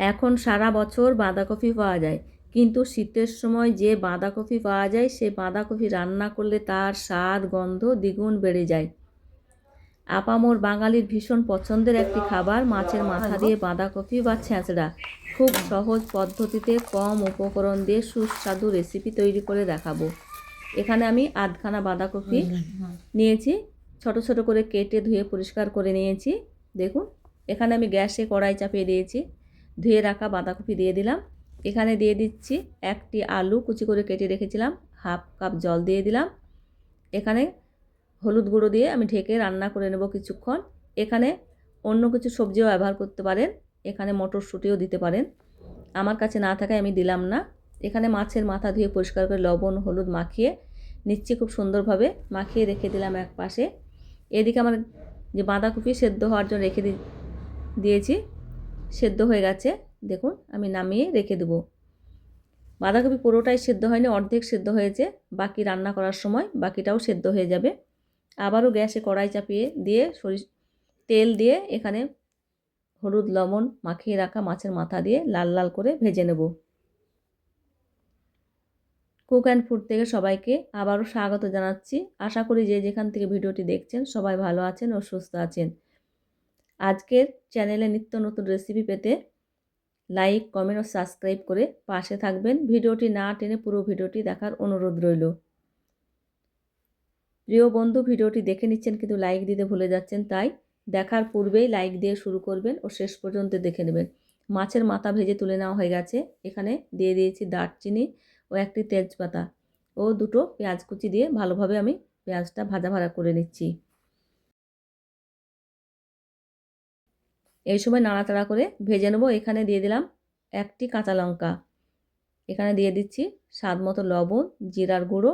এখন সারা বছর বাঁধাকপি পাওয়া যায়। কিন্তু শীতের সময় যে বাঁধাকপি পাওয়া যায়, সে বাঁধাকপি রান্না করলে তার স্বাদ, গন্ধ দ্বিগুণ বেড়ে যায়। আপামোর বাঙালির ভীষণ পছন্দের একটি খাবার মাছের মাথা দিয়ে বাঁধাকপি বা ছেঁচড়া। খুব সহজ পদ্ধতিতে কম উপকরণ দিয়ে সুস্বাদু রেসিপি তৈরি করে দেখাবো। এখানে আমি আধখানা বাঁধাকপি নিয়েছি, ছোট ছোট করে কেটে ধুয়ে পরিষ্কার করে নিয়েছি। দেখুন, এখানে আমি গ্যাসে কড়াই চাপিয়ে দিয়েছি। ধুয়ে রাখা বাঁধাকপি দিয়ে দিলাম। এখানে দিয়ে দিচ্ছি একটি আলু কুচি করে কেটে রেখেছিলাম। হাফ কাপ জল দিয়ে দিলাম। এখানে হলুদ গুঁড়ো দিয়ে আমি ঢেকে রান্না করে নেব কিছুক্ষণ। এখানে অন্য কিছু সবজিও ব্যবহার করতে পারেন। এখানে মটরশুঁটিও দিতে পারেন। আমার কাছে না থাকায় আমি দিলাম না। এখানে মাছের মাথা ধুয়ে পরিষ্কার করে লবণ, হলুদ মাখিয়ে নিচ্ছি খুব সুন্দরভাবে। মাখিয়ে রেখে দিলাম এক পাশে এদিকে আমার যে বাঁধাকপি সেদ্ধ হওয়ার জন্য রেখে দিয়েছি। সেদ্ধ হয়ে গেছে। দেখুন, আমি নামিয়ে রেখে দেবো। বাঁধাকপি পুরোটাই সেদ্ধ হয়নি, অর্ধেক সেদ্ধ হয়েছে। বাকি রান্না করার সময় বাকিটাও সেদ্ধ হয়ে যাবে। আবারও গ্যাসে কড়াই চাপিয়ে দিয়ে সরিষ তেল দিয়ে এখানে হলুদ, লবণ মাখিয়ে রাখা মাছের মাথা দিয়ে লাল লাল করে ভেজে নেব। কুক অ্যান্ড ফুড থেকে সবাইকে আবারও স্বাগত জানাচ্ছি। আশা করি যে যেখান থেকে ভিডিওটি দেখছেন সবাই ভালো আছেন ও সুস্থ আছেন। আজকের চ্যানেলে নিত্য নতুন রেসিপি পেতে লাইক কমেন্ট ও সাবস্ক্রাইব করে পাশে থাকবেন। ভিডিওটি না টেনে পুরো ভিডিওটি দেখার অনুরোধ রইল। প্রিয় বন্ধু, ভিডিওটি দেখে নিচ্ছেন কিন্তু লাইক দিতে ভুলে যাচ্ছেন, তাই দেখার পূর্বেই লাইক দিয়ে শুরু করবেন ও শেষ পর্যন্ত দেখে নেবেন। মাছের মাথা ভেজে তুলে নেওয়া হয়ে গেছে। এখানে দিয়ে দিয়েছি দারচিনি ও একটি তেজপাতা। ও দুটো পেঁয়াজ কুচি দিয়ে ভালোভাবে আমি পেঁয়াজটা ভাজা ভাজা করে নিচ্ছি। এই সময় নাড়াচাড়া করে ভেজে নেব। এখানে দিয়ে দিলাম একটি কাঁচা লঙ্কা। এখানে দিয়ে দিচ্ছি স্বাদ মতো লবণ, জিরার গুঁড়ো,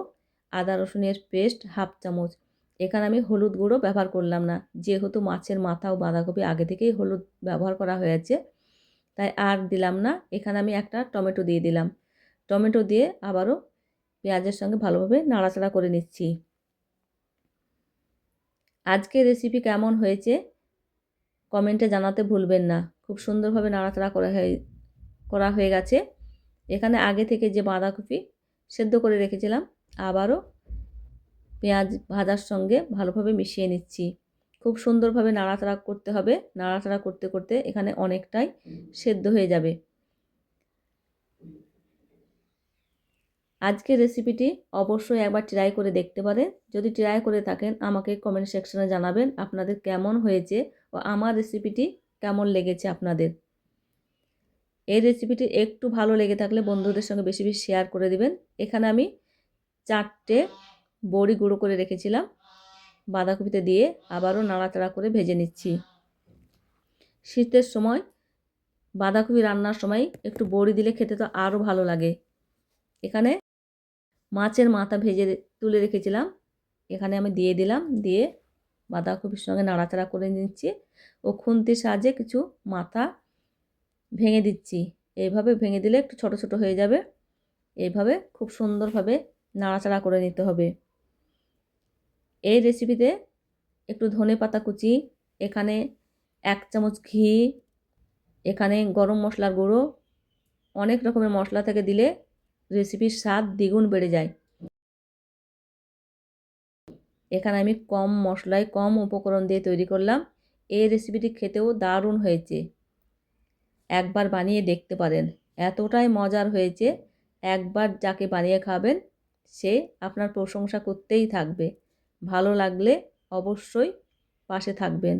আদা রসুনের পেস্ট হাফ চামচ। এখানে আমি হলুদ গুঁড়ো ব্যবহার করলাম না। যেহেতু মাছের মাথা ও বাঁধাকপি আগে থেকেই হলুদ ব্যবহার করা হয়েছে, তাই আর দিলাম না। এখানে আমি একটা টমেটো দিয়ে দিলাম। টমেটো দিয়ে আবারও পেঁয়াজের সঙ্গে ভালোভাবে নাড়াচাড়া করে নিচ্ছি। আজকে রেসিপি কেমন হয়েছে? কমেন্টে জানাতে ভুলবেন না। খুব সুন্দরভাবে নাড়াচাড়া করা হয়ে করা হয়ে গেছে। এখানে আগে থেকে যে বাঁধাকপি সেদ্ধ করে রেখেছিলাম, আবারও পেঁয়াজ ভাজার সঙ্গে ভালোভাবে মিশিয়ে নিচ্ছি। খুব সুন্দরভাবে নাড়াচাড়া করতে হবে। নাড়াচাড়া করতে করতে এখানে অনেকটাই সেদ্ধ হয়ে যাবে। আজকের রেসিপিটি অবশ্যই একবার ট্রাই করে দেখতে পারেন। যদি ট্রাই করে থাকেন, আমাকে কমেন্ট সেকশনে জানাবেন আপনাদের কেমন হয়েছে ও আমার রেসিপিটি কেমন লেগেছে আপনাদের। এই রেসিপিটি একটু ভালো লেগে থাকলে বন্ধুদের সঙ্গে বেশি বেশি শেয়ার করে দিবেন। এখানে আমি চারটে বড়ি গুঁড়ো করে রেখেছিলাম। বাঁধাকপিতে দিয়ে আবারও নাড়াচাড়া করে ভেজে নিচ্ছি। শীতের সময় বাঁধাকপি রান্নার সময় একটু বড়ি দিলে খেতে তো আরও ভালো লাগে। এখানে মাছের মাথা ভেজে তুলে রেখেছিলাম। এখানে আমি দিয়ে দিলাম, দিয়ে বাঁধাকপির সঙ্গে নাড়াচাড়া করে নিচ্ছি। ও খুন্তির সাহায্যে কিছু মাথা ভেঙে দিচ্ছি। এইভাবে ভেঙে দিলে একটু ছোট ছোট হয়ে যাবে। এইভাবে খুব সুন্দরভাবে নাড়াচাড়া করে নিতে হবে। এই রেসিপিতে একটু ধনে পাতা কুচি, এখানে এক চামচ ঘি, এখানে গরম মশলার গুঁড়ো, অনেক রকমের মশলা থেকে দিলে রেসিপির স্বাদ দ্বিগুণ বেড়ে যায়। এখানে আমি কম মশলায় কম উপকরণ দিয়ে তৈরি করলাম। এই রেসিপিটি খেতেও দারুণ হয়েছে। একবার বানিয়ে দেখতে পারেন। এতটাই মজার হয়েছে, একবার যাকে বানিয়ে খাবেন, সে আপনার প্রশংসা করতেই থাকবে। ভালো লাগলে অবশ্যই পাশে থাকবেন।